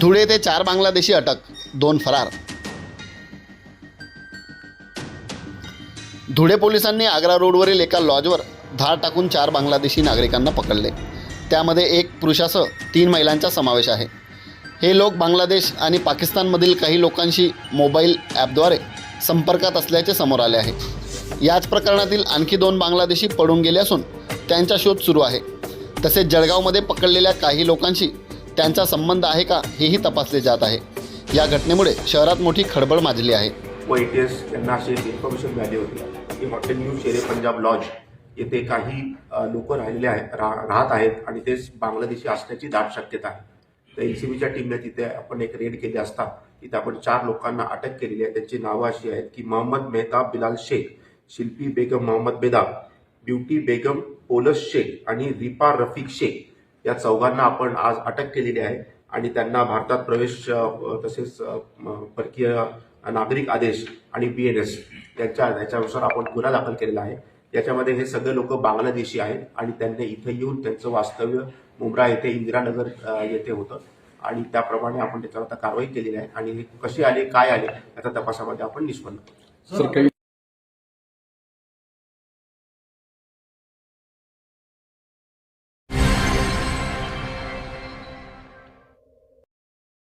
धुळे ते चार बांगलादेशी अटक दोन फरार. धुळे पोलिसांनी आग्रा रोडवरील एका लॉजवर धाड टाकून चार बांगलादेशी नागरिकांना पकडले. त्यामध्ये एक पुरुषासह तीन महिलांचा समावेश आहे. हे लोक बांगलादेश आणि पाकिस्तानमधील काही लोकांशी मोबाईल ॲपद्वारे संपर्कात असल्याचे समोर आले आहे. याच प्रकरणातील आणखी दोन बांगलादेशी पडून गेले असून त्यांचा शोध सुरू आहे. तसेच जळगावमध्ये पकडलेल्या काही लोकांशी त्यांचा संबंध आहे का हेही तपासले जात आहे. या घटनेमुळे शहरात मोठी खळबळ माजली आहे. व एटीएस यांना अशी इन्फॉर्मेशन मिळाली होती. की हॉटेल न्यू शेरे पंजाब लॉज येथे काही लोक राहिलेले आहेत रा- राहत आहेत आणि ते बांगलादेशी असण्याची दाट शक्यता आहे. तर एनसीबीच्या टीमने तिथे आपण एक रेड केली असता तिथे आपण चार लोकांना अटक केलेली आहे. त्यांची नावं अशी आहेत की मोहम्मद मेहताब बिलाल शेख शिल्पी बेगम मोहम्मद बेदाब ब्युटी बेगम पोलस शेख आणि रिपा रफिक शेख. या चौघांना आपण आज अटक केलेली आहे आणि त्यांना भारतात प्रवेश तसेच परकीय नागरिक आदेश आणि बी एन एस यांच्या याच्यानुसार आपण गुन्हा दाखल केलेला आहे. याच्यामध्ये हे सगळे लोक बांगलादेशी आहेत आणि त्यांनी इथे येऊन त्यांचं वास्तव्य मुंब्रा येथे इंदिरानगर येथे होतं. आणि त्याप्रमाणे आपण त्याच्यावर आता कारवाई केलेली आहे. आणि हे कसे आले काय आले याचा तपासामध्ये आपण निष्पन्न सर काही